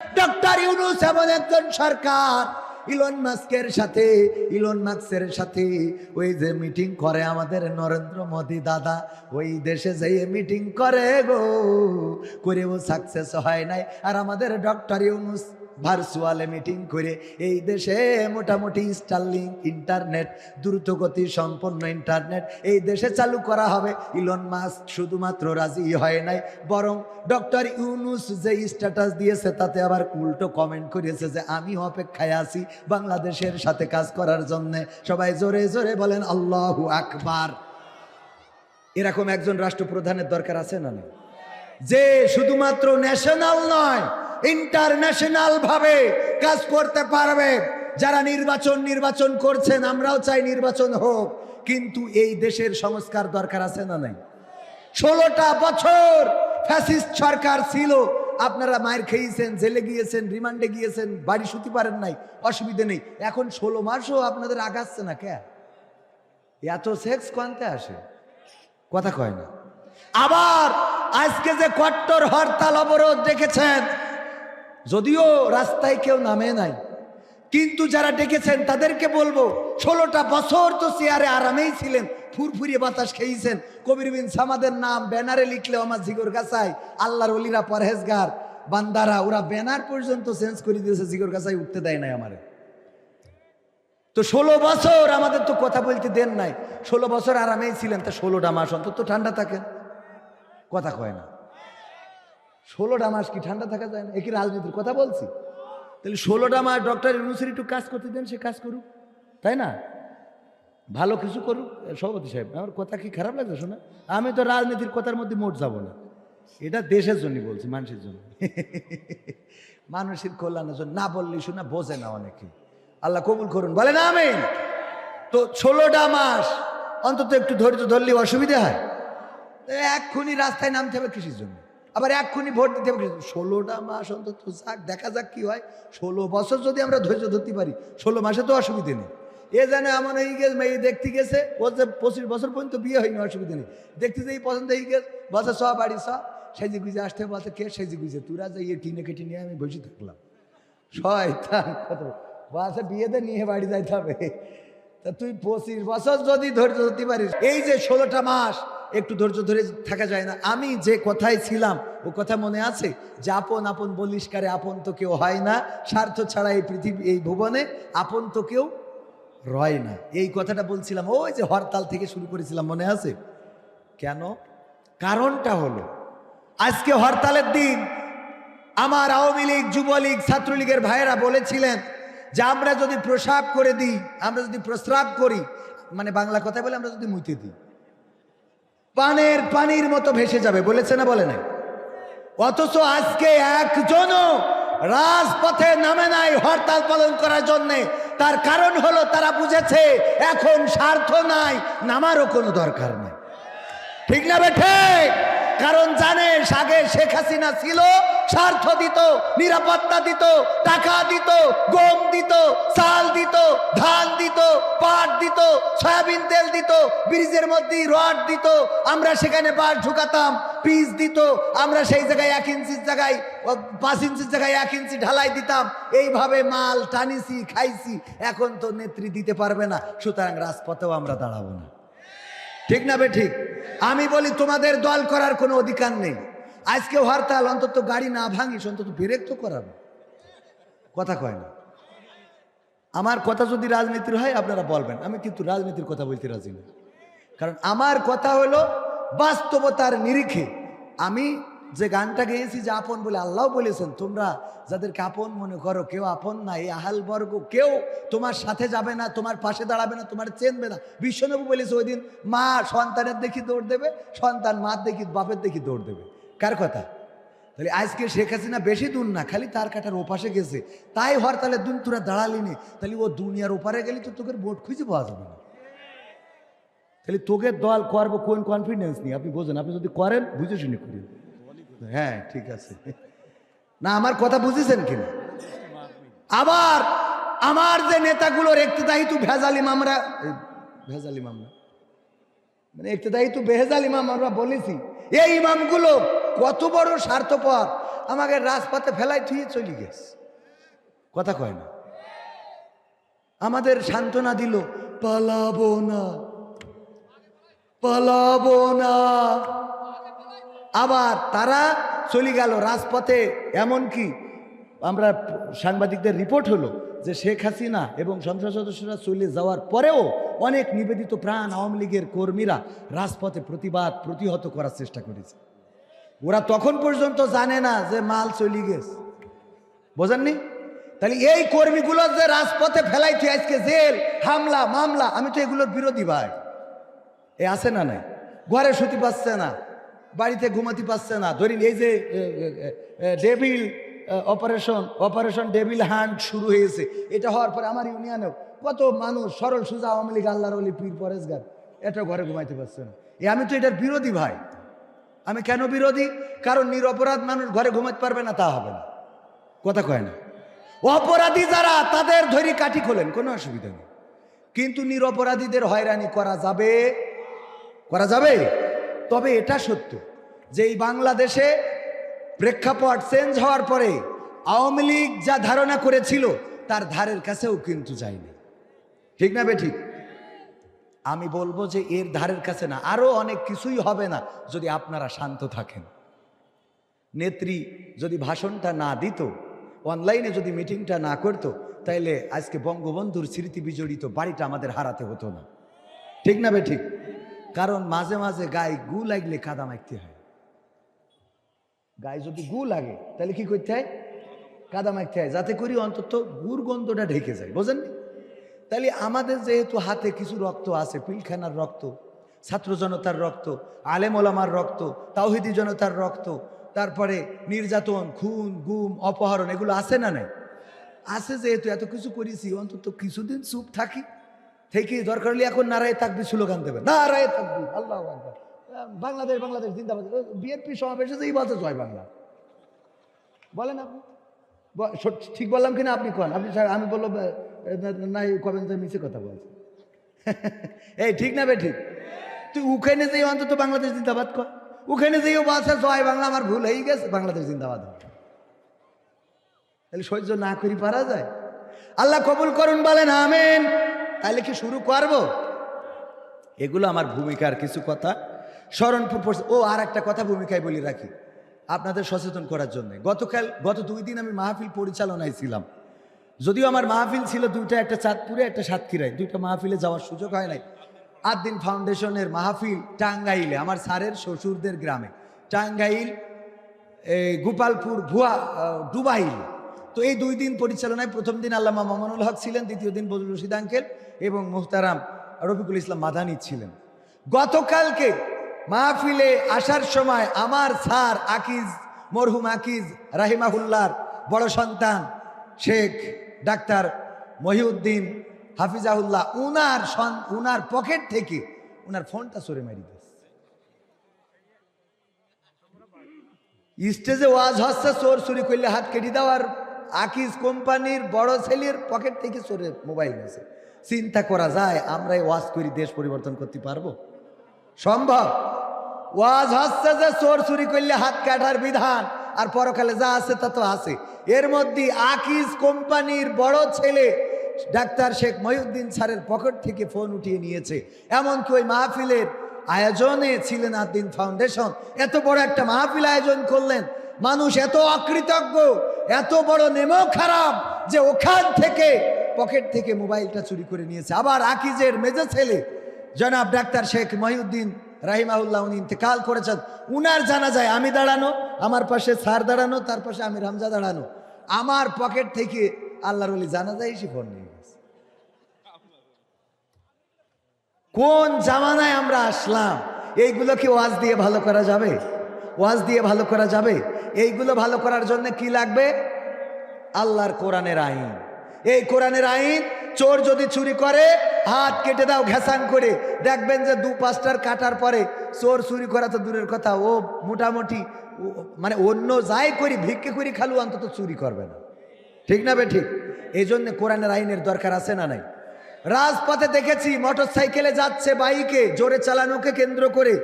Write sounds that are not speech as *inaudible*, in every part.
Doctor Yunus এমন একজন সরকার, Elon মাস্কের সাথে, ইলন মাস্কের সাথে। ওই যে মিটিং করে আমাদের নরেন্দ্র মোদি দাদা, ওই দেশে যেয়ে মিটিং করে গো। করে ও সাকসেস হয় নাই। আর আমাদের ডক্টর ইউনুস ভার্চুয়ালে মিটিং করে এই দেশে মোটামুটি স্টারলিং ইন্টারনেট দ্রুতগতি সম্পন্ন ইন্টারনেট এই দেশে চালু করা হবে। ইলন মাস্ক শুধুমাত্র রাজি হয় নাই, বরং ডক্টর ইউনুস যে স্ট্যাটাস দিয়েছে তাতে আবার উল্টো কমেন্ট করেছে যে, আমি অপেক্ষায় আছি বাংলাদেশের সাথে কাজ করার জন্য। সবাই জোরে জোরে বলেন, আল্লাহু আকবার। এরকম একজন রাষ্ট্রপ্রধানের দরকার আছে না না যে শুধুমাত্র ন্যাশনাল নয় ইন্টারন্যাশনাল ভাবে কাজ করতে পারবে। যারা নির্বাচন নির্বাচন করছেন, আমরাও চাই নির্বাচন হোক। কিন্তু এই দেশের সংস্কার দরকার আছে না নাই? ষোলোটা বছর ফ্যাসিস্ট সরকার ছিল। আপনারা মায়ের খেয়েছেন, জেলে গিয়েছেন, রিমান্ডে গিয়েছেন, বাড়ি শুতে পারেন নাই, অসুবিধে নেই। এখন ষোলো মাসও আপনাদের আগাচ্ছে না কে? এত সেক্স কোয়ান্তে আসে? কথা কয় না। আবার আজকে যে কট্টর হরতাল অবরোধ দেখেছেন যদিও রাস্তায় কেউ নামে নাই, কিন্তু যারা ডেকেছেন তাদেরকে বলব, ষোলোটা বছর তো চেয়ারে আরামেই ছিলেন ফুরফুরিয়ে বাতাস খেয়েছেন। কবির বিন সামাদের নাম ব্যানারে লিখলেও আমার জিগর গাছায়, আল্লাহর অলিরা পরহেজগার, বান্দারা, ওরা ব্যানার পর্যন্ত চেঞ্জ করে দিয়েছে, জিগর গাছায় উঠতে দেয় নাই আমারে। তো ষোলো বছর আমাদের তো কথা বলতে দেন নাই, ষোলো বছর আরামেই ছিলেন, তা ষোলোটা মাস অন্তত ঠান্ডা থাকেন কথা কয় না। ষোলোটা মাস কি ঠান্ডা থাকা যায় না? একই রাজনীতির কথা বলছি। তাহলে ষোলোটা মাস ডক্টর ইউনুসের একটু কাজ করতে দেন, সে কাজ করুক। তাই না? ভালো কিছু করুক। সভাপতি সাহেব, আমার কথা কি খারাপ লাগছে শোনা? আমি তো রাজনীতির কথার মধ্যে মোট যাব না। এটা দেশের জন্য বলছি, মানুষের জন্য। *laughs* মানুষের কল্যাণের জন্য। না বললে শোনা, বোঝে না অনেকে। আল্লাহ কবুল করুন বলে না আমি তো ষোলোটা মাস অন্তত একটু ধৈর্য ধরলে অসুবিধা হয়? এক্ষুনি রাস্তায় নামতে হবে কৃষির জন্য। আবার এক্ষুনি ভোট দিতে হবে ষোলোটা মাস অন্তত যাক, দেখা যাক কি হয়। ষোলো বছর যদি আমরা ধৈর্য ধরতে পারি, ষোলো মাসে তো অসুবিধে নেই। এ যেন এমন হয়ে গেছে মেয়ে দেখতে গেছে, ও যে পঁচিশ বছর পর্যন্ত বিয়ে হয়নি, অসুবিধা নেই। দেখতে যেই পছন্দ হয়ে গেছে, বসে সব বাড়ি সব সেজে গুজে আসতে বলছে কে সেজে গুজে তোরা যে ইয়ে কিনে কেটে নিয়ে আমি বসে থাকলাম। শয়তান বাসে বিয়েতে নিয়ে বাড়ি যাইতে হবে। তা তুই পঁচিশ বছর যদি ধৈর্য ধরতে পারিস, এই যে ষোলোটা মাস একটু ধৈর্য ধরে থাকা যায় না। আমি যে কথায় ছিলাম, ও কথা মনে আছে? যে আপন আপন বলিষ্কারে আপন তো কেউ হয় না। স্বার্থ ছাড়া এই পৃথিবী, এই ভুবনে আপন তো কেউ রয় না। এই কথাটা বলছিলাম, ওই যে হরতাল থেকে শুরু করেছিলাম, মনে আছে? কেন? কারণটা হলো, আজকে হরতালের দিন, আমার আওয়ামী লীগ, যুবলীগ, ছাত্রলীগের ভাইয়েরা বলেছিলেন যে আমরা যদি প্রসাব করে দিই, আমরা যদি প্রস্রাব করি মানে বাংলা কথা বলে আমরা যদি মুইতে দিই। পানের পানির মতো ভেসে যাবে, বলেছে না বলে নাই? অথচ আজকে একজনও রাজপথে নামে নাই হরতাল পালন করার জন্যে। তার কারণ হলো তারা বুঝেছে, এখন স্বার্থ নাই, নামারও কোনো দরকার নাই। ঠিক না বেঠে কারণ জানে আগে শেখ হাসিনা ছিল স্বার্থ দিত, নিরাপত্তা দিত, টাকা দিত, গম দিত, চাল দিত, ধান দিত, পাট দিত, সয়াবিন তেল দিত, ব্রিজের মধ্যে রড দিত, আমরা সেখানে বাস ঢুকাতাম পিস দিত, আমরা সেই জায়গায় এক ইঞ্চির জায়গায় পাঁচ ইঞ্চির জায়গায় এক ইঞ্চি ঢালাই দিতাম, এইভাবে মাল টানিছি, খাইছি, এখন তো নেত্রী দিতে পারবে না, সুতরাং রাজপথেও আমরা দাঁড়াবো না। ঠিক না বে ঠিক? আমি বলি তোমাদের দল করার কোনো অধিকার নেই। আজকে হরতাল, অন্তত গাড়ি না ভাঙিস, অন্তত ব্রেক তো করাবে। কথা কয় না। আমার কথা যদি রাজনীতির হয়, আপনারা বলবেন। আমি কিন্তু রাজনীতির কথা বলতে রাজি না। কারণ আমার কথা হলো বাস্তবতার নিরিখে। আমি যে গানটা গেয়েছি যে আপন বলে আল্লাহ বলেছেন, তোমরা যাদেরকে আপন মনে করো, কেউ আপন না, এই আহাল বর্গ কেউ তোমার সাথে যাবে না, তোমার পাশে দাঁড়াবে না, তোমার চেনবে না। বিশ্বনবু বলেছে ওই দিন, মা সন্তানের দেখি দৌড় দেবে, সন্তান মার দেখি, বাপের দেখি দৌড় দেবে। কার কথা? তাহলে আজকে শেখ হাসিনা বেশি দূর না, খালি তার কাটার ওপাশে গেছে। তাই হর হরতালের দিন তোরা দাঁড়ালি নি। তাহলে ও দুনিয়ার ওপারে গেলি তো তোকে ভোট খুঁজে পাওয়া যাবে না। তাহলে তোকে দল করব কোন কনফিডেন্স নেই আপনি বোঝেন, আপনি যদি করেন, বুঝে শুনে করেন হ্যাঁ ঠিক আছে। না, আমার কথা বুঝেছেন কিনা? আবার আমার যে নেতাগুলোর একটিদায়ী তো ভেজাল এই ভেজাল ইমামরা মানে একটিদায়ী তো বেহেজাল ইমাম আমরা বলেছি, এই ইমামগুলো কত বড় স্বার্থপর। আমাকে রাজপথে ফেলাই থুয়ে চলে গেছে। কথা কয় না। আমাদের সান্ত্বনা দিল, পালাবো না পালাবো না। আবার তারা চলে গেল রাজপথে। এমন কি? আমরা সাংবাদিকদের রিপোর্ট হলো যে শেখ হাসিনা এবং সন্ত্রাস সদস্যরা চলে যাওয়ার পরেও অনেক নিবেদিত প্রাণ আওয়ামী লীগের কর্মীরা রাজপথে প্রতিবাদ প্রতিহত করার চেষ্টা করেছে। ওরা তখন পর্যন্ত জানে না যে মাল চলে গেছে। বোঝাননি? তাহলে এই কর্মীগুলো যে রাজপথে ফেলাইছে, আজকে জেল, হামলা, মামলা, আমি তো এগুলোর বিরোধী ভাই। এ আছে না নাই? ঘরে শুতে পাচ্ছে না। বাড়িতে ঘুমাতে পারছে না। ধরিন এই যে devil operation operation devil hunt শুরু হয়েছে। এটা হওয়ার পরে আমার ইউনিয়নেও কত মানুষ সরল সুজা আওয়ামী লীগ, আল্লাহর অলি পীর, পরেশগার, এটা ঘরে ঘুমাইতে পারছে না। এ, আমি তো এটার বিরোধী ভাই। আমি কেন বিরোধী? কারণ নিরপরাধ মানুষ ঘরে ঘুমাতে পারবে না, তা হবে না। কথা কয় না। অপরাধী যারা, তাদের ধরি কাঠি খোলেন, কোনো অসুবিধা নেই। কিন্তু নিরপরাধীদের হয়রানি করা যাবে? করা যাবে? তবে এটা সত্য যে এই বাংলাদেশে প্রেক্ষাপট চেঞ্জ হওয়ার পরে আওয়ামী লীগ যা ধারণা করেছিল, তার ধারের কাছেও কিন্তু যায়নি। ঠিক না বে ঠিক আমি বলব যে এর ধারের কাছে না আরও অনেক কিছুই হবে না যদি আপনারা শান্ত থাকেন। নেত্রী যদি ভাষণটা না দিত, অনলাইনে যদি মিটিংটা না করতো, তাইলে আজকে বঙ্গবন্ধুর স্মৃতি বিজড়িত বাড়িটা আমাদের হারাতে হতো না। ঠিক না বে ঠিক কারণ মাঝে মাঝে গায়ে গু লাগলে কাদা মাখতে হয়। গায়ে যদি গু লাগে, তাহলে কি করতে হয়? কাদা মাখতে হয়। যাতে করি অন্তত গুর গন্ধটা ঢেকে যায় বোঝেন তাহলে আমাদের যেহেতু হাতে কিছু রক্ত আছে, পিলখানার রক্ত, ছাত্র জনতার রক্ত, আলেম ওলামার রক্ত, তাওহিদি জনতার রক্ত, তারপরে নির্যাতন, খুন, গুম, অপহরণ, এগুলো আছে না নাই? আছে যেহেতু এত কিছু করেছি, অন্তত কিছুদিন চুপ থাকি। থেকে দরকার হলে এখন নারায় থাকবি স্লোগান দেবে নারায় থাকবি আল্লাহ। বাংলাদেশ বাংলাদেশ, জিন্দাবাদ। বিএনপি সমাবেশে এই বলতে জয় বাংলা। বলেন আপনি। ঠিক বললাম কিনা আপনি কন? আপনি আমি বলল নাই কবেন মিছে কথা বলছে। *laughs* এই ঠিক না বে, ঠিক? তুই ওখানে যেই অন্তত বাংলাদেশ জিন্দাবাদ কর। ওখানে যেও বলছে জয় বাংলা, আমার ভুল হয়ে গেছে, বাংলাদেশ জিন্দাবাদ তাহলে সহ্য না করি পারা যায়। আল্লাহ কবুল করুন, বলেন আমেন। তাহলে কি শুরু করব? এগুলো আমার ভূমিকার কিছু কথা। স্মরণপুর ও, আর একটা কথা ভূমিকায় বলি রাখি। আপনাদের সচেতন করার জন্য। গতকাল গত দুই দিন আমি মাহফিল পরিচালনায় ছিলাম। যদিও আমার মাহফিল ছিল দুইটা, একটা চাঁদপুরে, একটা সাতক্ষীরায়। দুইটা মাহফিলে যাওয়ার সুযোগ হয় নাই। আট দিন ফাউন্ডেশনের মাহফিল টাঙ্গাইলে, আমার স্যারের শ্বশুরদের গ্রামে। টাঙ্গাইল গোপালপুর, ভুয়া ডুবাইল। তো এই দুই দিন পরিচালনায় প্রথম দিন আল্লামা মামানুল হক ছিলেন, দ্বিতীয় দিন বজরুল রশিদ আঙ্কেল। এবং মুহতারাম রফিকুল ইসলাম মাদানি ছিলেন। গতকালকে মাহফিলে আসার সময় আমার স্যার আকিজ, মরহুম আকিজ রাহিমাহুল্লার বড় সন্তান শেখ ডাক্তার মহিউদ্দিন হাফিজাহুল্লাহ, উনার সন- উনার পকেট থেকে উনার ফোনটা সরে মারি স্টেজে ওয়াজ হচ্ছে, চোর চুরি করলে হাত কেটে দেওয়ার। আকিজ কোম্পানির বড় ছেলের পকেট থেকে চোরের মোবাইল নিয়েছে চিন্তা করা যায় আমরা এই ওয়াজ করি, দেশ পরিবর্তন করতে পারব? সম্ভব? ওয়াজ হচ্ছে যে চোর চুরি করলে হাত কাটার বিধান, আর পরকালে যা আছে তা তো আছে। এর মধ্যে আকিজ কোম্পানির বড় ছেলে, ডাক্তার শেখ মহিউদ্দিন স্যারের পকেট থেকে ফোন উঠিয়ে নিয়েছে। এমনকি ওই মাহফিলের আয়োজনে ছিলেন আদিন ফাউন্ডেশন। এত বড় একটা মাহফিল আয়োজন করলেন। মানুষ এত অকৃতজ্ঞ, এত বড় নেমেও খারাপ যে ওখান থেকে পকেট থেকে মোবাইলটা চুরি করে নিয়েছে। আবার আকিজের মেজে ছেলে, জনাব ডাক্তার শেখ মহিউদ্দিন রাহিমাহুল্লাহ, উনি ইন্তেকাল করেছেন। উনার জানা যায় আমি দাঁড়ানো, আমার পাশে স্যার দাঁড়ানো, তার পাশে আমি রামজা দাঁড়ানো। আমার পকেট থেকে আল্লাহর অলি জানা যায় সে ফোন নিয়ে গেছে। কোন জামানায় আমরা আসলাম? এইগুলোকে ওয়াজ দিয়ে ভালো করা যাবে? ওয়াজ দিয়ে ভালো করা যাবে? এইগুলো ভালো করার জন্য কি লাগবে? আল্লাহর কোরআনের আইন। এই কোরআনের আইন, চোর যদি চুরি করে, হাত কেটে দাও ঘেসাং করে। দেখবেন যে দু পাঁচটার কাটার পরে চোর চুরি করা তো দূরের কথা। ও মোটামুটি মানে অন্য যাই করি, ভিক্ষে করি, খালু অন্তত চুরি করবে না। ঠিক না বে ঠিক? এই জন্য কোরআনের আইনের দরকার আছে না নাই? রাজপথে দেখেছি মোটর সাইকেলে যাচ্ছে বাইকে, জোরে চালানোকে কেন্দ্র করে।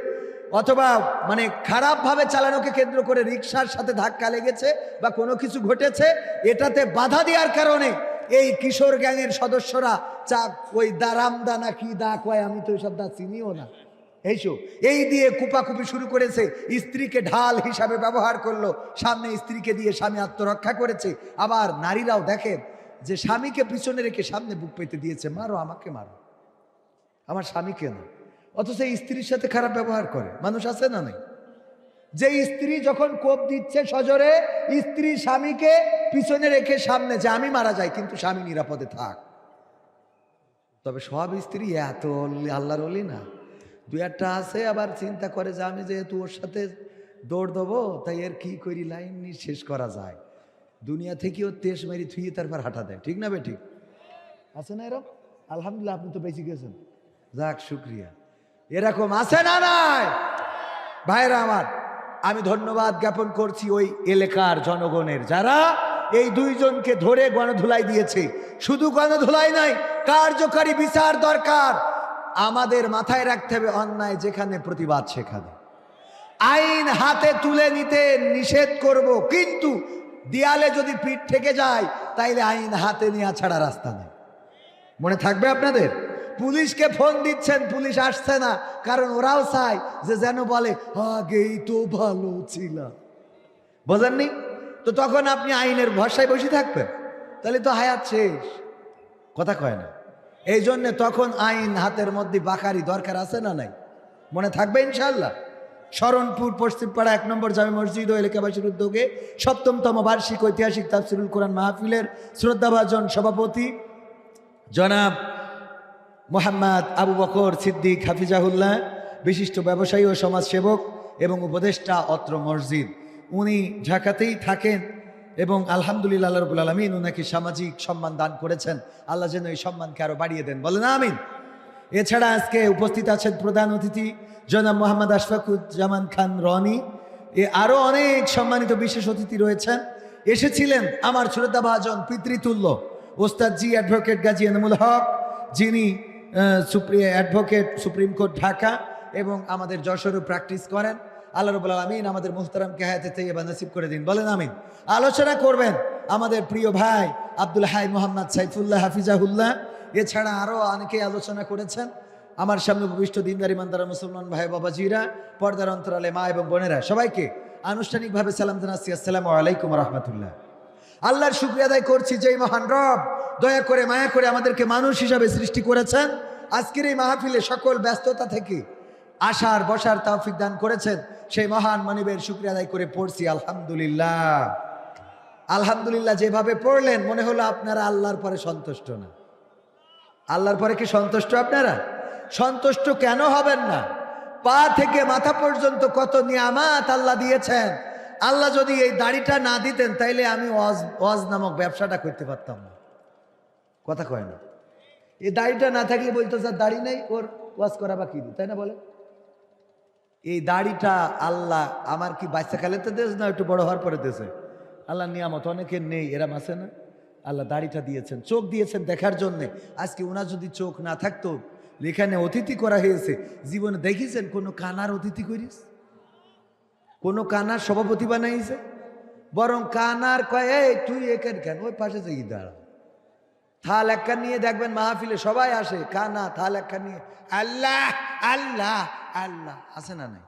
অথবা মানে খারাপভাবে চালানোকে কেন্দ্র করে রিক্সার সাথে ধাক্কা লেগেছে বা কোনো কিছু ঘটেছে, এটাতে বাধা দেওয়ার কারণে এই কিশোর গ্যাংয়ের সদস্যরা চা, ওই দারামদা না কি দা কয়, আমি তো সব দা চিনিও না। এইসো, এই দিয়ে কুপাকুপি শুরু করেছে, স্ত্রীকে ঢাল হিসাবে ব্যবহার করল, সামনে স্ত্রীকে দিয়ে স্বামী আত্মরক্ষা করেছে। আবার নারীরাও দেখেন যে স্বামীকে পিছনে রেখে সামনে বুক পেতে দিয়েছে, মারো, আমাকে মারো। আমার স্বামীকে না অথচ স্ত্রীর সাথে খারাপ ব্যবহার করে। মানুষ আছে না নাই? যে স্ত্রী যখন কোপ দিচ্ছে সজরে, স্ত্রী স্বামীকে পিছনে রেখে সামনে যে আমি মারা যাই, কিন্তু স্বামী নিরাপদে থাক। তবে সব স্ত্রী এত আল্লাহর অলি না। দু একটা আছে, আবার চিন্তা করে যে আমি যেহেতু ওর সাথে দৌড় দেবো, তাই এর কি করি, লাইন নিয়ে শেষ করা যায়। দুনিয়া থেকেও তেস মেরি থুয়ে তারপর হাঁটা দেয়, ঠিক না বে ঠিক আছে না এরকম? আলহামদুলিল্লাহ, আপনি তো বেঁচে গেছেন। যাক, শুক্রিয়া। এরকম আছে না নাই? ভাইরা আমার আমি ধন্যবাদ জ্ঞাপন করছি ওই এলাকার জনগণের, যারা এই দুইজনকে ধরে গণধুলাই দিয়েছে। শুধু গণধুলাই নাই, কার্যকারী বিচার দরকার। আমাদের মাথায় রাখতে হবে অন্যায় যেখানে প্রতিবাদ সেখানে। আইন হাতে তুলে নিতে নিষেধ করব, কিন্তু দেয়ালে যদি পিঠ থেকে যায়, তাইলে আইন হাতে নেওয়া ছাড়া রাস্তা নেই। মনে থাকবে আপনাদের? পুলিশকে ফোন দিচ্ছেন, পুলিশ আসছে না। কারণ ওরাও চায় যে যেন বলে, আগেই তো ভালো ছিল বোঝেননি? তো তখন আপনি আইনের ভরসায় বসে থাকবেন। তাহলে তো হায়াত শেষ। কথা কয় না। এই জন্যে তখন আইন হাতের মধ্যে বাকারি দরকার আছে না নাই? মনে থাকবে ইনশাল্লাহ শরণপুর, পশ্চিমপাড়া, এক নম্বর জামে মসজিদ ও এলাকাবাসীর উদ্যোগে সপ্তমতম বার্ষিক ঐতিহাসিক তাফসিরুল কোরআন মাহফিলের শ্রদ্ধাভাজন সভাপতি জনাব মোহাম্মদ আবু বকর সিদ্দিক হাফিজাহুল্লাহ, বিশিষ্ট ব্যবসায়ী ও সমাজসেবক এবং উপদেষ্টা অত্র মসজিদ। উনি ঢাকাতেই থাকেন এবং আলহামদুলিল্লাহ রবুল আলমিন উনাকে সামাজিক সম্মান দান করেছেন। আল্লাহ যেন এই সম্মানকে আরও বাড়িয়ে দেন। বলেন, আমিন। এছাড়া আজকে উপস্থিত আছেন প্রধান অতিথি জনাব মোহাম্মদ আশফাকুজ্জামান খান রনি। এ আরও অনেক সম্মানিত বিশেষ অতিথি রয়েছেন। এসেছিলেন আমার শ্রদ্ধাভাজন পিতৃতুল্য, ওস্তাদ জি অ্যাডভোকেট গাজী এনামুল হক, যিনি অ্যাডভোকেট সুপ্রিম কোর্ট ঢাকা এবং আমাদের যশোরও প্র্যাকটিস করেন। আল্লাহ রবুল্লা আমিন আমাদের মুহতারামকে হায়াতে তৈবা নসিব করে দিন। বলেন আমিন। আলোচনা করবেন আমাদের প্রিয় ভাই আব্দুল হাই মোহাম্মদ সাইফুল্লাহ হাফিজাহুল্লাহ। এছাড়া আরও অনেকেই আলোচনা করেছেন। আমার সামনে উপবিষ্ট দিনদারি মান্দারা মুসলমান ভাই বাবাজিরা, পর্দার অন্তরালে মা এবং বোনেরা, সবাইকে আনুষ্ঠানিকভাবে সালাম জানাচ্ছি। আসসালামু আলাইকুম রহমতুল্লাহ। আল্লাহর শুক্রিয়া আদায় করছি যে মহান রব দয়া করে মায়া করে আমাদেরকে মানুষ হিসাবে সৃষ্টি করেছেন। আজকের এই মাহফিলে সকল ব্যস্ততা থেকে আসার, বসার তৌফিক দান করেছেন। সেই মহান মনিবের শুক্রিয়া আদায় করে পড়ছি, আলহামদুলিল্লাহ। আলহামদুলিল্লাহ, যেভাবে পড়লেন, মনে হলো আপনারা আল্লাহর পরে সন্তুষ্ট না। আল্লাহর পরে কি সন্তুষ্ট আপনারা? সন্তুষ্ট কেন হবেন না? পা থেকে মাথা পর্যন্ত কত নিয়ামাত আল্লাহ দিয়েছেন। আল্লাহ যদি এই দাড়িটা না দিতেন, তাইলে আমি ওয়াজ ওয়াজ নামক ব্যবসাটা করতে পারতাম না। কথা কয় না। এই দাড়িটা না থাকলে বলতো, স্যার, দাড়ি নেই, ওর ওয়াজ করা বা কি তাই না বলে? এই দাড়িটা আল্লাহ আমার কি বাচ্চা খেলেতে দেশ না, একটু বড় হওয়ার পরে দেশে? আল্লাহ নিয়ামত অনেকের নেই এরা আছে না? আল্লাহ দাড়িটা দিয়েছেন, চোখ দিয়েছেন দেখার জন্যে। আজকে ওনার যদি চোখ না থাকতো এখানে অতিথি করা হয়েছে, জীবনে দেখিছেন কোনো কানার অতিথি করিস কোনো কানার সভাপতি বানাইছে? বরং কানার কয় তুই এখান কেন? ওই পাশে যাই, দাঁড়া। থাল একখান নিয়ে দেখবেন মাহফিলে সবাই আসে, কানা, থাল একখান নিয়ে। আল্লাহ আল্লাহ আল্লাহ, আছে না নাই?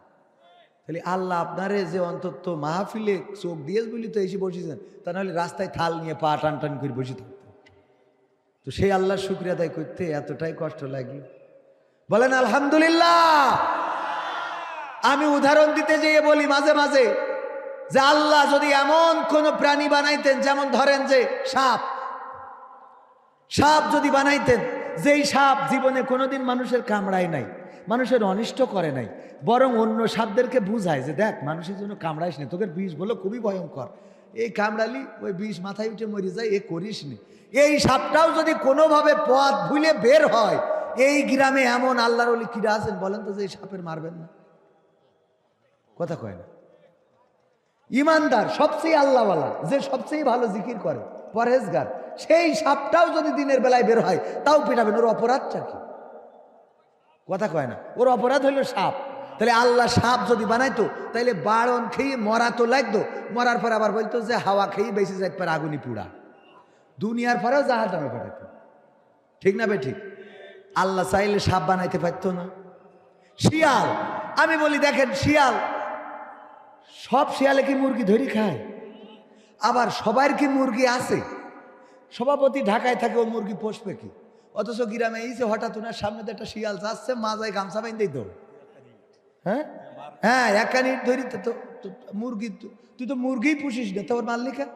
তাহলে আল্লাহ আপনারে যে অন্তত মাহফিলে চোখ দিয়ে বলি তো এসে বসেছেন, তা নাহলে রাস্তায় থাল নিয়ে পা টান টান করে বসে থাকতো। তো সেই আল্লাহর শুক্রিয়া আদায় করতে এতটাই কষ্ট লাগল। বলেন, আলহামদুলিল্লাহ। আমি উদাহরণ দিতে যেয়ে বলি মাঝে মাঝে, যে আল্লাহ যদি এমন কোন প্রাণী বানাইতেন, যেমন ধরেন যে সাপ সাপ যদি বানাইতেন, যেই সাপ জীবনে কোনোদিন মানুষের কামড়ায় নাই, মানুষের অনিষ্ট করে নাই, বরং অন্য সাপদেরকে বুঝায় যে দেখ, মানুষের জন্য কামড়াইস না তোকে বিষ বলো খুবই ভয়ঙ্কর। এই কামড়ালি, ওই বিষ মাথায় উঠে মরে যায়, এ করিস নি। এই সাপটাও যদি কোনোভাবে পথ ভুলে বের হয়, এই গ্রামে এমন আল্লাহর অলি কিরা আছেন বলেন তো যে এই সাপের মারবেন না। কথা কয় না। ইমানদার সবচেয়ে আল্লাহওয়ালা, যে সবচেয়ে ভালো জিকির করে, পরহেজগার। সেই সাপটাও যদি দিনের বেলায় বের হয়, তাও পিটাবেন। ওর অপরাধটা কি? কথা কয় না। ওর অপরাধ হইল সাপ। তাহলে আল্লাহ সাপ যদি বানাইতো তাহলে বাড়ন খেয়ে মরা তো লাগতো। মরার পর আবার বলতো যে, হাওয়া খেয়ে বেশি যাইতে পারে আগুনি পুড়া। দুনিয়ার পরেও জাহাজ নামে পাঠাইতো। ঠিক না বে ঠিক? আল্লাহ চাইলে সাপ বানাইতে পারতো না। শিয়াল, আমি বলি দেখেন, শিয়াল, সব শিয়ালে কি মুরগি ধরি খায়? আবার সবার কি মুরগি আছে? সভাপতি ঢাকায় থাকে ও মুরগি পোষবে কি? অথচ গ্রামে যে হঠাৎ ওনার সামনে তো একটা শিয়াল যাচ্ছে, মাজায় গামছা বাইন্দেই তো হ্যাঁ? হ্যাঁ একানি ধরি, তো তো- তো- মুরগি তুই তো মুরগি পুষিস না তোর মাল্লিকা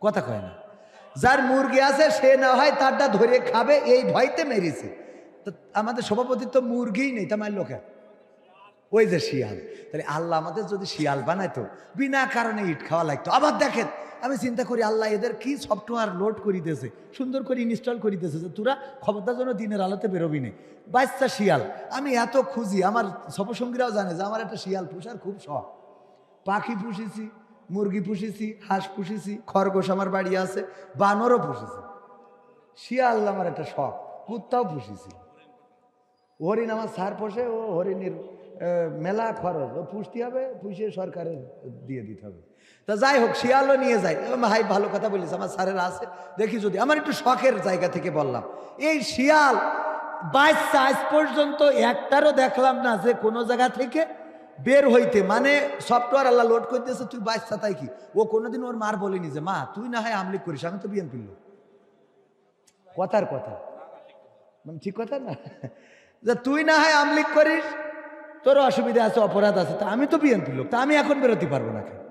কথা কয় না। যার মুরগি আছে, সে না হয় তারটা ধরে খাবে, এই ভয়তে মেরেছে। তো আমাদের সভাপতির তো মুরগিই নেই তার লোকে ওই যে শিয়াল। তাহলে আল্লাহ আমাদের যদি শিয়াল বানাইতো, বিনা কারণে ইট খাওয়া লাগতো। আবার দেখেন আমি চিন্তা করি, আল্লাহ এদের কি সফটওয়্যার লোড করিতেছে, সুন্দর করে ইনস্টল করিতেছে যে তোরা খবরদার জন্য দিনের আলোতে বেরোবি নেই বাচ্চা শিয়াল, আমি এত খুঁজি, আমার সপসঙ্গীরাও জানে যে আমার একটা শিয়াল পোষার খুব শখ। পাখি পুষেছি, মুরগি পুষেছি, হাঁস পুষেছি, খরগোশ আমার বাড়ি আছে, বানরও পুষেছি। শিয়াল আমার একটা শখ, কুত্তাও পুষেছি। হরিণ আমার সার পোষে, ও হরিণের মেলা খরচ, ও পুষতে হবে, পুষে সরকারের দিয়ে দিতে হবে। তা যাই হোক, শিয়ালও নিয়ে যায়। ভাই ভালো কথা বলিস, আমার স্যারের আছে। দেখি যদি, আমার একটু শখের জায়গা থেকে বললাম। এই শিয়াল বাচ্চা আজ পর্যন্ত একটারও দেখলাম না যে কোনো জায়গা থেকে বের হইতে। মানে সফটওয়্যার আল্লাহ লোড করতেছে তুই বাইশ, তাই কি? ও কোনোদিন ওর মার বলেনি যে, মা, তুই না হয় আমলিক করিস, আমি তো বিএনপির লোক। কথার কথা। মানে ঠিক কথা না? যে তুই না হয় আমলিক করিস, তোর অসুবিধা আছে, অপরাধ আছে, তা আমি তো বিএনপি লোক, তা আমি এখন বেরোতে পারব না কেন?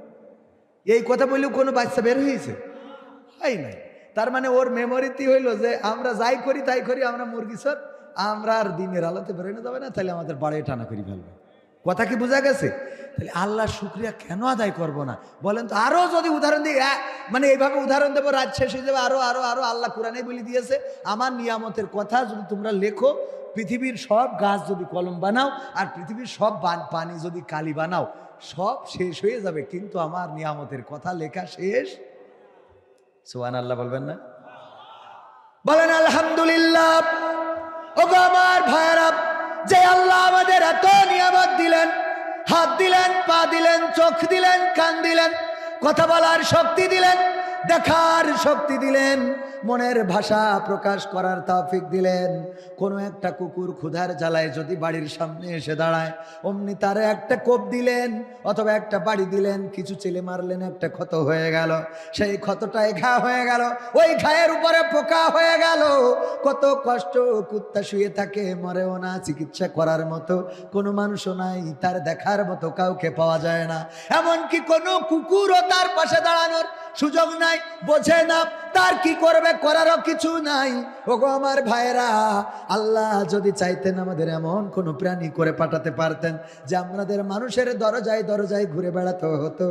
এই কথা বললেও কোনো বাচ্চা বের হয়েছে? হয় নাই। তার মানে ওর মেমোরিতে হইল যে আমরা যাই করি, তাই করি, আমরা মুরগি সর, আমরা আর দিনের আলোতে বেরোনো যাবে না, তাহলে আমাদের বাড়ি টানা করি ফেলবে। কথা কি বোঝা গেছে? তাহলে আল্লাহর শুক্রিয়া কেন আদায় করব না? বলেন তো আরও যদি উদাহরণ দিই মানে এইভাবে উদাহরণ দেবো, রাত শেষ হয়ে যাবে আরও আরও আরও আল্লাহ কোরআনে বলে দিয়েছে, আমার নিয়ামতের কথা যদি তোমরা লেখো, পৃথিবীর সব গাছ যদি কলম বানাও, আর পৃথিবীর সব পানি যদি কালি বানাও সব শেষ হয়ে যাবে, কিন্তু আমার নিয়ামতের কথা লেখা শেষ। সোহান আল্লাহ বলবেন না? বলেন, আলহামদুলিল্লাহ। ওগো আমার ভাইরা যে আল্লাহ আমাদের এত নিয়ামত দিলেন, হাত দিলেন, পা দিলেন, চোখ দিলেন, কান দিলেন, কথা বলার শক্তি দিলেন দেখার শক্তি দিলেন, মনের ভাষা প্রকাশ করার তাফিক দিলেন। কোনো একটা কুকুর ক্ষুধার জ্বালায় যদি বাড়ির সামনে এসে দাঁড়ায়, অমনি তারে একটা কোপ দিলেন অথবা একটা বাড়ি দিলেন, কিছু ছেলে মারলেন, একটা ক্ষত হয়ে গেল। সেই ক্ষতটায় ঘা হয়ে গেল, ওই ঘায়ের উপরে পোকা হয়ে গেল। কত কষ্ট, কুত্তা শুয়ে থাকে, মরেও না, চিকিৎসা করার মতো কোনো মানুষও নাই, তার দেখার মতো কাউকে পাওয়া যায় না। এমনকি কোনো কুকুরও তার পাশে দাঁড়ানোর সুযোগ নাই। বোঝে না, তার কি করবে, করারও কিছু নাই। ওগো আমার ভাইরা আল্লাহ যদি চাইতেন আমাদের এমন কোন প্রাণী করে পাঠাতে পারতেন যে আমাদের মানুষের দরজায় দরজায় ঘুরে বেড়াতে হতো,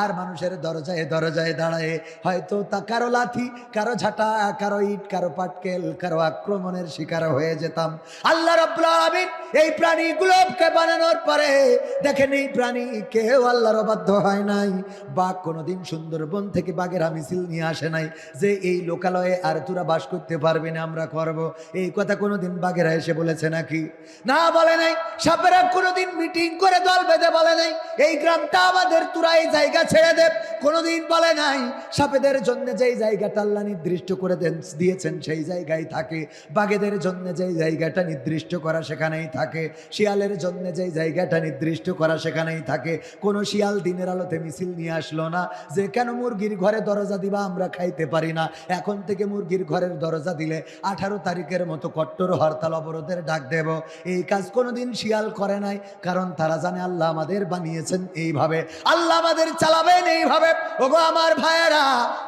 আর মানুষের দরজায় দরজায় দাঁড়ায় হয়তো তা কারও লাথি, কারও ঝাঁটা, কারও ইট, কারও পাটকেল, কারও আক্রমণের শিকার হয়ে যেতাম। আল্লাহ রব্বুল আলামিন এই প্রাণী গুলোকে বানানোর পরে দেখেন এই প্রাণী কেউ আল্লাহর অবাধ্য হয় নাই। বাঘ কোনোদিন সুন্দরবন থেকে বাঘেরা মিছিল নিয়ে আসে নাই যে এই লোকালয়ে আর তোরা বাস করতে পারবি না, আমরা করব। এই কথা কোনোদিন বাঘেরা এসে বলেছে নাকি? না বলে নাই। সাপেরা কোনোদিন মিটিং করে দল বেঁধে বলে নাই। এই গ্রামটা আমাদের তোরা এই জায়গা ছেড়ে দেব কোনোদিন বলে নাই। সাপেদের জন্য যেই জায়গাটা আল্লাহ নির্দিষ্ট করে দেন, দিয়েছেন, সেই জায়গায় থাকে। বাঘেদের জন্য যেই জায়গাটা নির্দিষ্ট করা সেখানেই থাকে। শিয়ালের জন্য যেই জায়গাটা নির্দিষ্ট করা সেখানেই থাকে। কোনো শিয়াল দিনের আলোতে মিছিল নিয়ে আসলো না যে কেন মুরগির ঘরে দরজা দিবা, আমরা খাইতে পারি না। এখন থেকে মুরগির ঘরের দরজা দিলে আঠারো তারিখের মতো কট্টর হরতাল অবরোধের ডাক দেব। এই কাজ কোনোদিন শিয়াল করে নাই, কারণ তারা জানে আল্লাহ আমাদের বানিয়েছেন এইভাবে। আল্লাহ আমাদের চালাবেন এইভাবে। ওগো আমার ভাইয়েরা,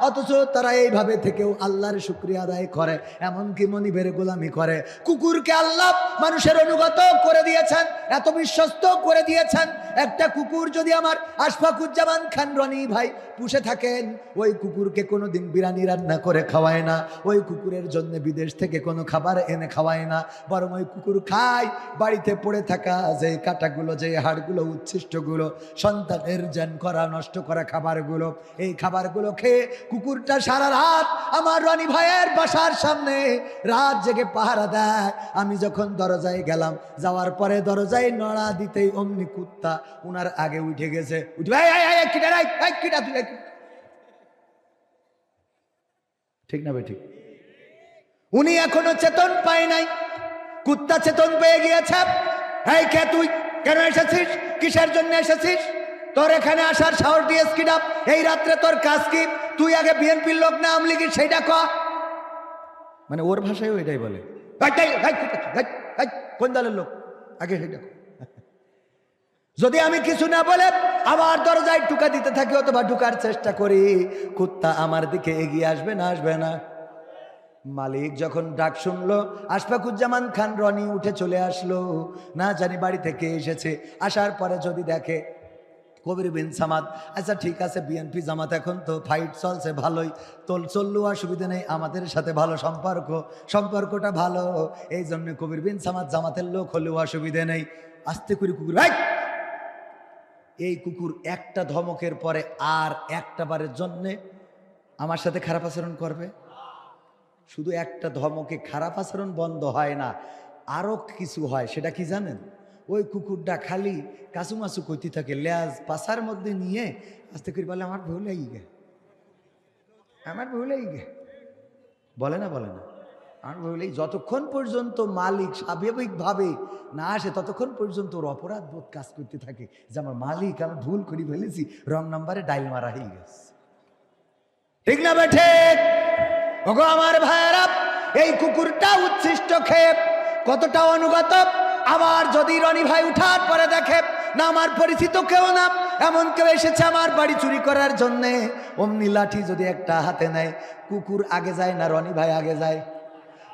অথচ তারা এইভাবে থেকেও আল্লাহর শুক্রিয়া আদায় করে, এমনকি মনিবের গোলামি করে। কুকুরকে আল্লাহ মানুষের অনুগত করে দিয়েছেন, এত বিশ্বস্ত করে দিয়েছেন। একটা কুকুর যদি আমার আশফাকুজ্জামান খান রনি ভাই পুষে থাকেন, ওই কুকুরকে কোনোদিন বিরানি বিরিয়ানি রান্না করে খাওয়ায় না। ওই কুকুরের জন্য বিদেশ থেকে কোনো খাবার এনে খাওয়ায় না। বরং ওই কুকুর খায়। বাড়িতে পড়ে থাকা যে কাটাগুলো, যে হাড়গুলো, উচ্ছিষ্টগুলো, সন্তানের জ্যান করা, নষ্ট করা খাবারগুলো, এই খাবারগুলো খেয়ে কুকুরটা সারা রাত আমার রনি ভাইয়ের বাসার সামনে রাত জেগে পাহারা দেয়। আমি যখন দরজায় গেলাম, যাওয়ার পরে দরজায় নড়া দিতেই অমনি কুত্তা উনার আগে উঠে গেছে। উঠে ভাই কিটা রাই কিটা তুই এই, কিটা?" ঠিক না ভাই ঠিক। উনি এখনও চেতন পায় নাই। কুত্তা চেতন পেয়ে গিয়েছে। এই কে তুই? কেন এসেছিস? কিসের জন্য এসেছিস? তোর এখানে আসার সাহস দিয়েছ কিনা? এই রাত্রে তোর কাজ কি? তুই আগে বিএনপির লোক না আমলি কি সেইটা ক। মানে ওর ভাষায় এটাই বলে। "এই, এই, এই, কুত্তা, এই, এই, কোন দলের লোক? আগে সেটা কও। যদি আমি কিছু না বলে আবার দরজায় টুকা দিতে থাকি, অথবা ঢুকার চেষ্টা করি, কুত্তা আমার দিকে এগিয়ে আসবে না আসবে না। মালিক যখন ডাক শুনলো, আশফাকুজ্জামান খান রনি উঠে চলে আসলো। না জানি বাড়ি থেকে এসেছে। আসার পরে যদি দেখে, কবির বিন সামাদ আচ্ছা ঠিক আছে, বিএনপি জামাত এখন তো ফাইট চলছে, ভালোই। তোল চললু, অসুবিধা নেই, আমাদের সাথে ভালো সম্পর্ক, সম্পর্কটা ভালো। এই জন্য কবির বিন সামাদ জামাতের লোক হলেও অসুবিধে নেই। আস্তে করে কুকুর ভাই এই কুকুর একটা ধমকের পরে আর একটা বারের জন্যে আমার সাথে খারাপ আচরণ করবে? শুধু একটা ধমকে খারাপ আচরণ বন্ধ হয় না আরও কিছু হয়, সেটা কি জানেন? ওই কুকুরটা খালি কাসুমাসু কইতে থাকে, লেজ পাশার মধ্যে নিয়ে আস্তে করে বলে, আমার ভুল হয়ে গে আমার ভুল হয়ে গে বলে না বলে না। ভুল এই যতক্ষণ পর্যন্ত মালিক স্বাভাবিকভাবে না আসে, ততক্ষণ পর্যন্ত ওর অপরাধ বোধ কাজ করতে থাকে। যে আমার মালিক, আমি ভুল করে ফেলেছি, রং নাম্বারে ডাইল মারা হয়ে গেছে। ঠিক না বেঠে ওগো আমার ভাইয়েরা, এই কুকুরটা উচ্ছিষ্ট খেয়ে কতটা অনুগত? আবার যদি রনি ভাই উঠার পরে দেখে, না, আমার পরিচিত কেউ না, এমন কেউ এসেছে আমার বাড়ি চুরি করার জন্যে। অমনি লাঠি যদি একটা হাতে নেয়, কুকুর আগে যায় না, রনি ভাই আগে যায়।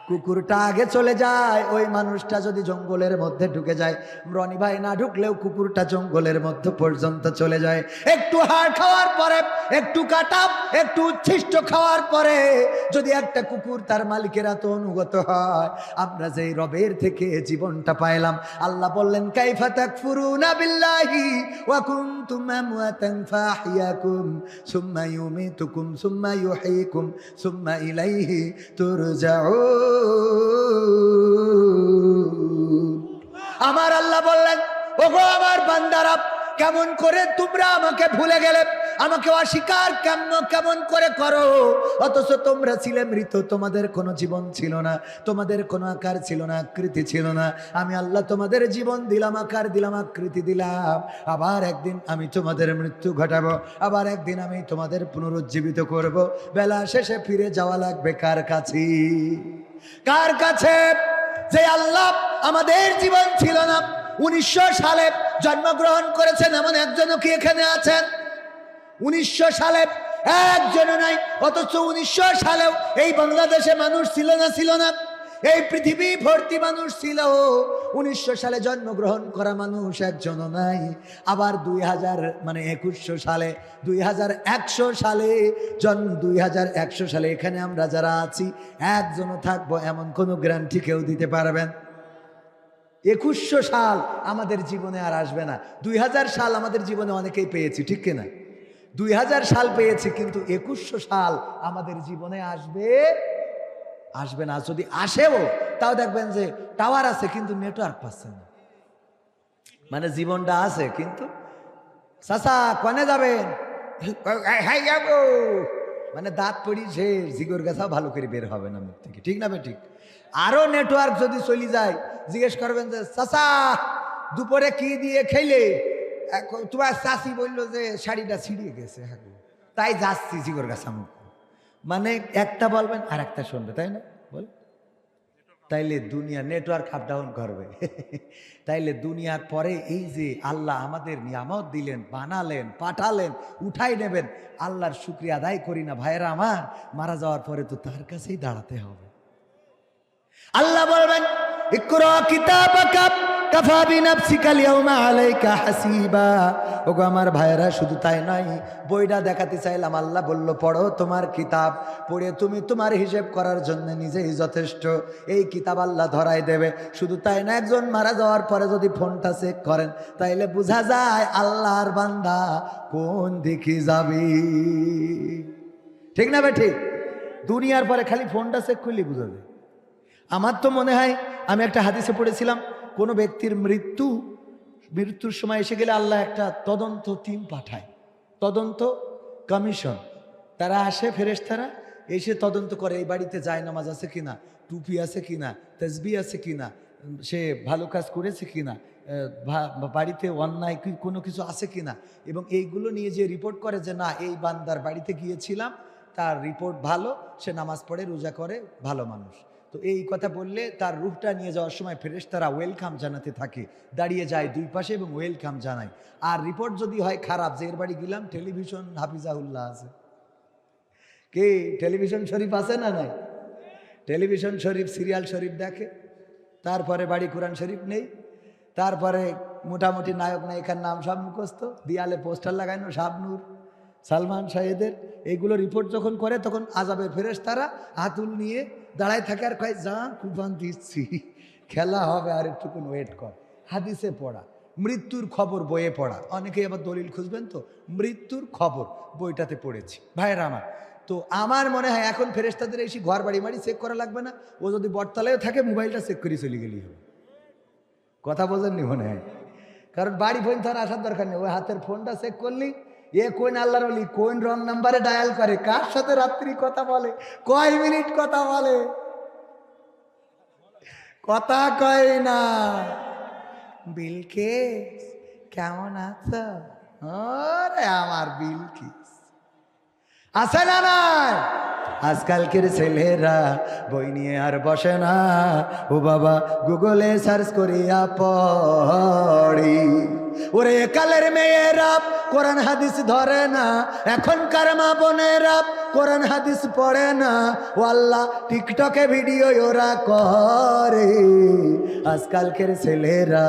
কুকুরটা আগে চলে যায়, ওই মানুষটা যদি জঙ্গলের মধ্যে ঢুকে যায়। রনি ভাই না ঢুকলেও কুকুরটা জঙ্গলের মধ্যে পর্যন্ত চলে যায়। একটু হাড় খাওয়ার পরে, একটু কাটা, একটু উচ্ছিষ্ট খাওয়ার পরে যদি একটা কুকুর তার মালিকের এত অনুগত হয়, আমরা যেই রবের থেকে জীবনটা পাইলাম। আল্লাহ বললেন, কাইফা তাকফুরুনা বিল্লাহি ওয়া কুনতুম আমওয়াতান ফাহিয়াকুম, সুম্মা ইউমিতুকুম, সুম্মা ইউহয়িকুম সুম্মা ইলাইহি তুরজাউন। আমার আল্লাহ বললেন, ওগো আমার বান্দারা, কেমন করে তোমরা আমাকে ভুলে গেলে? আমাকে অস্বীকার কেমন কেমন করে করো? অথচ তোমরা ছিলে মৃত, তোমাদের কোনো জীবন ছিল না, তোমাদের কোনো আকার ছিল না, আকৃতি ছিল না। আমি আল্লাহ তোমাদের জীবন দিলাম, আকার দিলাম, আকৃতি দিলাম। আবার একদিন আমি তোমাদের মৃত্যু ঘটাবো, আবার একদিন আমি তোমাদের পুনরুজ্জীবিত করব। বেলা শেষে ফিরে যাওয়া লাগবে কার কাছে? কার কাছে? যে আল্লাহ আমাদের জীবন ছিল না, উনিশশো সালে জন্মগ্রহণ করেছেন এমন একজনও কি এখানে আছেন? উনিশশো সালে একজনও নাই, অথচ উনিশশো সালেও এই বাংলাদেশে মানুষ ছিল না ছিল না। এই পৃথিবী ভর্তি মানুষ ছিল। উনিশশো সালে জন্মগ্রহণ করা মানুষ একজনও নাই। আবার দুই হাজার মানে একুশশো সালে, দুই হাজার একশো সালে, জন, দুই হাজার একশো সালে এখানে আমরা যারা আছি, একজনও থাকব এমন কোনো গ্যারান্টি কেউ দিতে পারবেন একুশশো সাল আমাদের জীবনে আর আসবে না। দুই হাজার সাল আমাদের জীবনে অনেকেই পেয়েছি, ঠিক কিনা? দুই হাজার সাল পেয়েছি, কিন্তু একুশশো সাল আমাদের জীবনে আসবে আসবে না। যদি আসেও, তাও দেখবেন যে টাওয়ার আছে, কিন্তু নেটওয়ার্ক পাচ্ছে না। মানে জীবনটা আছে, কিন্তু চাচা, কনে যাবেন? হ্যাঁ যাব। মানে দাঁত পড়ি সে জিগর গাছাও ভালো করে বের হবে না মুখ থেকে। ঠিক না বে ঠিক? আরও নেটওয়ার্ক যদি চলে যায়, জিজ্ঞেস করবেন যে, চাচা, দুপুরে কি দিয়ে খেলে? তোমার চাষি বলল যে, শাড়িটা ছিঁড়িয়ে গেছে হ্যাঁ। তাই যাচ্ছি জিগর গাছা মুখ মানে একটা বলবেন আর একটা শুনবে, তাই না? বল। তাইলে দুনিয়া নেটওয়ার্ক আপ ডাউন করবে। *laughs* তাইলে দুনিয়ার পরে এই যে আল্লাহ আমাদের নিয়ামত দিলেন, বানালেন, পাঠালেন, উঠাই নেবেন, আল্লাহর শুক্রিয়া আদায় করি না, ভাইয়েরা আমার, মারা যাওয়ার পরে তো তার কাছেই দাঁড়াতে হবে। আল্লাহ বলবেন ইকরা কিতাবাকা কাফা বিনাফসিকা আলিয়াউমা আলাইকা হাসিবা। ওগো আমার ভাইয়েরা, শুধু তাই নয়, বইটা দেখাতে চাইলাম। আল্লাহ বলল, পড়ো তোমার কিতাব, পড়ে তুমি তোমার হিসেব করার জন্য নিজেই যথেষ্ট। এই কিতাব আল্লাহ ধরাই দেবে। শুধু তাই না একজন মারা যাওয়ার পরে যদি ফোনটা চেক করেন, তাইলে বোঝা যায় আল্লাহর বান্দা কোন দিকে যাবি। ঠিক না বে ঠিক? দুনিয়ার পরে খালি ফোনটা চেক করলে বোঝা যায়। আমার তো মনে হয়, আমি একটা হাদিসে পড়েছিলাম, কোনো ব্যক্তির মৃত্যু, মৃত্যুর সময় এসে গেলে আল্লাহ একটা তদন্ত টিম পাঠায়। তদন্ত কমিশন তারা আসে ফেরেশতারা, এসে তদন্ত করে এই বাড়িতে যায় নামাজ আছে কিনা, টুপি আছে কিনা তসবি আছে কিনা, সে ভালো কাজ করেছে কিনা বাড়িতে অন্যায় কি, কোনো কিছু আছে কিনা, এবং এইগুলো নিয়ে যে রিপোর্ট করে যে না, এই বান্দার বাড়িতে গিয়েছিলাম, তার রিপোর্ট ভালো, সে নামাজ পড়ে, রোজা করে, ভালো মানুষ। তো এই কথা বললে তার রূপটা নিয়ে যাওয়ার সময় ফেরেশ তারা ওয়েলকাম জানাতে থাকে। দাঁড়িয়ে যায় দুই পাশে এবং ওয়েলকাম জানায়। আর রিপোর্ট যদি হয় খারাপ, যে এর বাড়ি গেলাম টেলিভিশন হাফিজাউল্লাহ আছে। কে টেলিভিশন শরীফ আছে না নাই? টেলিভিশন শরীফ সিরিয়াল শরীফ দেখে। তারপরে বাড়ি কোরআন শরীফ নেই। তারপরে মোটামুটি নায়ক নায়িকার নাম সব মুখস্থ। দিয়ালে পোস্টার লাগানো, শাবনুর। সালমান সাহেদের এইগুলো রিপোর্ট যখন করে, তখন আজাবের ফেরেস তারা হাতুল নিয়ে দাঁড়ায় থাকে আর কয়, যা কুপান দিচ্ছি, খেলা হবে আর একটুকুন ওয়েট কর। হাদিসে পড়া, মৃত্যুর খবর বইয়ে পড়া। অনেকেই আবার দলিল খুঁজবেন তো, মৃত্যুর খবর বইটাতে পড়েছি। ভাইয়েরা আমার, তো আমার মনে হয় এখন ফেরেস্তাদের এসে ঘর বাড়ি মারি চেক করা লাগবে না। ও যদি বটতলায় থাকে, মোবাইলটা চেক করে চলে গেলেই হবে। কথা বোঝেননি মনে হয়? কারণ বাড়ি ফোন তো আসার দরকার নেই ওই হাতের ফোনটা চেক করলি এ কোন আল্লাহর অলি কোন রং নাম্বারে ডায়াল করে? কার সাথে রাত্রি কথা বলে? কয় মিনিট কথা বলে? কথা কয় না। বিলকেস কেমন আছো? ওরে আমার বিলকিস আছে না নাই? আজকালকের ছেলেরা বই নিয়ে আর বসে না। ও বাবা গুগলে সার্চ করিয়া পড়ি। ওরে কালের মেয়েরা কোরআন হাদিস ধরে না। এখনকার মা বোনেরা কোরআন হাদিস পড়ে না। ও আল্লাহ, টিকটকে ভিডিও ওরা করে। আজকালকের ছেলেরা